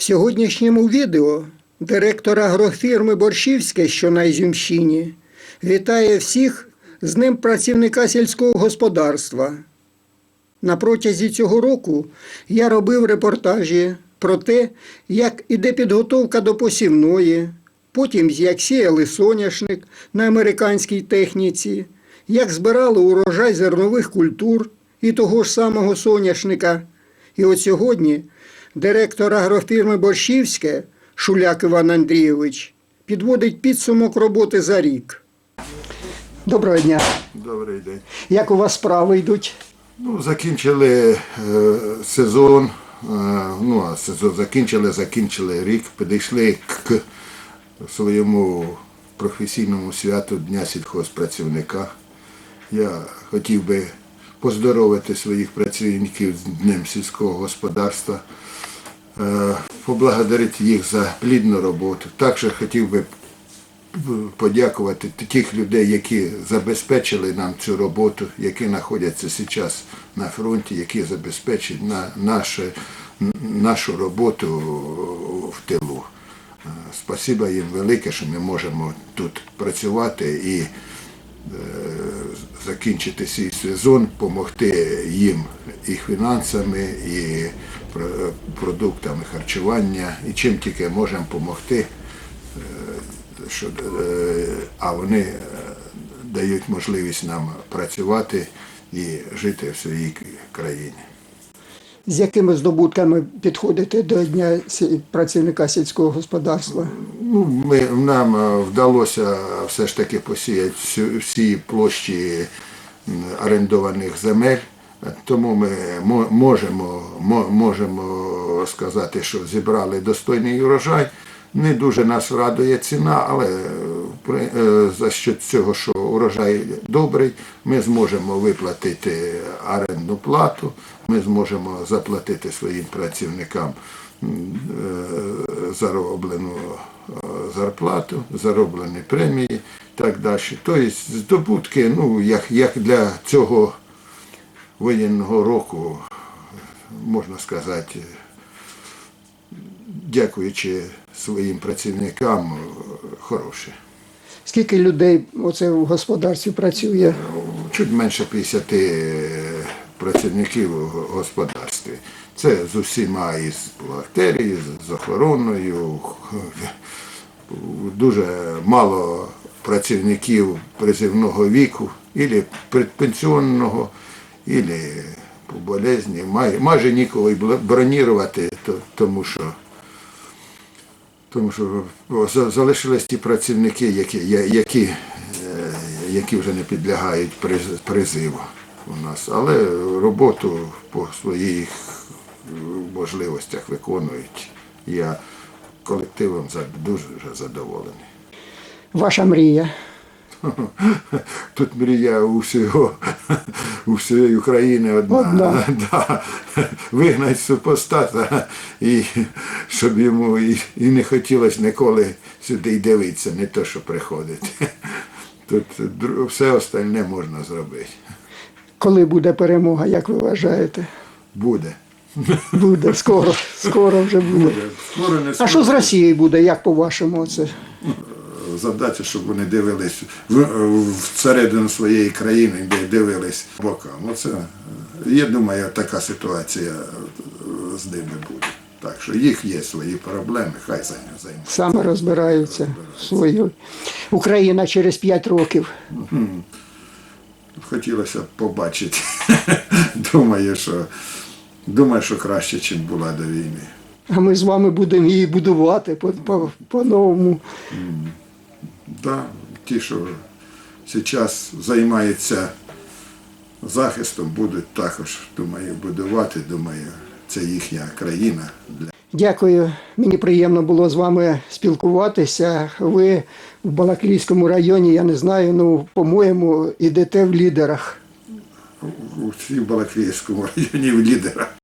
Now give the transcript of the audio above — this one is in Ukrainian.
В сьогоднішньому відео директор агрофірми Борщівське, що на Ізюмщині, вітає всіх з Днем працівника сільського господарства. На протязі цього року я робив репортажі про те, як іде підготовка до посівної, потім як сіяли соняшник на американській техніці, як збирали урожай зернових культур і того ж самого соняшника. І от сьогодні директор агрофірми Борщівське Шуляк Іван Андрійович підводить підсумок роботи за рік. Доброго дня. Добрий день. Як у вас справи йдуть? Ну, закінчили е, сезон. Е, ну, а сезон закінчили, закінчили рік, підійшли к своєму професійному святу Дня сільхозпрацівника. Я хотів би поздоровити своїх працівників з Днем сільського господарства, поблагодарити їх за плідну роботу. Також хотів би подякувати тих людей, які забезпечили нам цю роботу, які знаходяться зараз на фронті, які забезпечують на нашу, роботу в тилу. Е, Спасибо їм велике, що ми можемо тут працювати і е, закінчити свій сезон, допомогти їм і фінансами, і продуктами харчування, і чим тільки можемо допомогти що, е, а вони е, дають можливість нам працювати і жити в своїй країні. З якими здобутками підходите до Дня працівника сільського господарства? Ну, ми, нам е, вдалося все ж таки посіяти всі площі орендованих земель, тому ми можемо, можемо сказати, що зібрали достойний урожай. Не дуже нас радує ціна, але за що цього, що урожай добрий, ми зможемо виплатити орендну плату, ми зможемо заплатити своїм працівникам е, зароблену е, зарплату, зароблені премії так далі. Тобто здобутки, ну, як, як для цього воєнного року, можна сказати, дякуючи своїм працівникам, хороше. Скільки людей оце в господарстві працює? Чуть менше 50 працівників у господарстві. Це з усіма із бухгалтерії, з охороною. Дуже мало працівників призивного віку, або предпенсіонного, або по болезні. Май- Майже нікого й бронірувати, то- тому що тому що за- залишились ті працівники, які, які, е, які вже не підлягають приз- призиву у нас. Але роботу по своїх е, можливостях виконують. Я колективом дуже задоволений. Ваша мрія? Тут мрія у всього, у всієї України одна. Одна. Да. Вигнати супостата, і щоб йому і, і не хотілося ніколи сюди й дивитися, не то, що приходити. Тут все остальне можна зробити. Коли буде перемога, як ви вважаєте? Буде. Буде скоро, скоро вже буде. Скоро не А що з Росією буде, як по-вашому це? Задача, щоб вони дивились в, всередину своєї країни, де дивились бокам. Оце, е, я думаю, така ситуація е, з ними буде. Так що їх є свої проблеми, хай займаються. Саме розбираються свою. Україна через 5 років. Хотілося б побачити. думаю, що, думаю, що краще, ніж була до війни. А ми з вами будемо її будувати по- по- по-новому. Да, ті, що зараз займаються захистом, будуть також, думаю, будувати. Думаю, це їхня країна. Для... Дякую. Мені приємно було з вами спілкуватися. Ви в Балаклійському районі, я не знаю, ну, по-моєму, ідете в лідерах. У Балаклійському районі в лідерах.